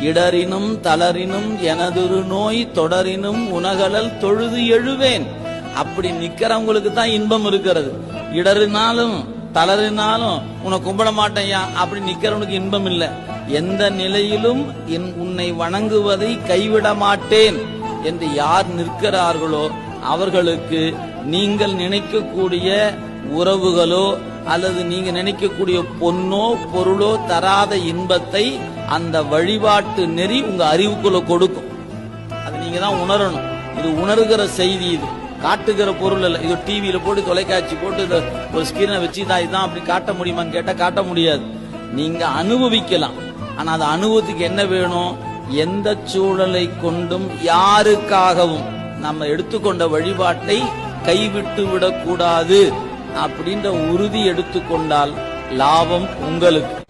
இடரினும் தளரினும் எனதொரு நோய் தொடரினும் உனகலல் தொழுது எழுவேன். அப்படி நிக்கிறவங்களுக்கு தான் இன்பம் இருக்கிறது. இடறினாலும் தளறினாலும் உன்னை கும்பிட மாட்டேயா அப்படி நிக்கிறவனுக்கு இன்பம் இல்லை. எந்த நிலையிலும் என் உன்னை வணங்குவதை கைவிட மாட்டேன் என்று யார் நிற்கிறார்களோ அவர்களுக்கு நீங்கள் நினைக்கக்கூடிய உறவுகளோ அல்லது நீங்க நினைக்கக்கூடிய பொன்னோ பொருளோ தராத இன்பத்தை அந்த வழிபாட்டு நெறி உங்க அறிவுக்குள்ள கொடுக்கும். அது நீங்க தான் உணரணும். இது உணர்கிற செய்தி இது. காட்டுகிற பொருள் இல்ல. இது டிவியில போட்டு தொலைக்காட்சி போட்டு இந்த ஒரு ஸ்கிரீனை வச்சு தான் இதுதான் அப்படி காட்ட முடியுமான்னு கேட்டா காட்ட முடியாது. நீங்க அனுபவிக்கலாம். ஆனா அது அனுபவத்துக்கு என்ன வேணும்? எந்த சூழலை கொண்டும் யாருக்காகவும் நம்ம எடுத்துக்கொண்ட வழிபாட்டை கைவிட்டு விடக்கூடாது. அப்படின்ற உறுதி எடுத்துக்கொண்டால் லாபம் உங்களுக்கு.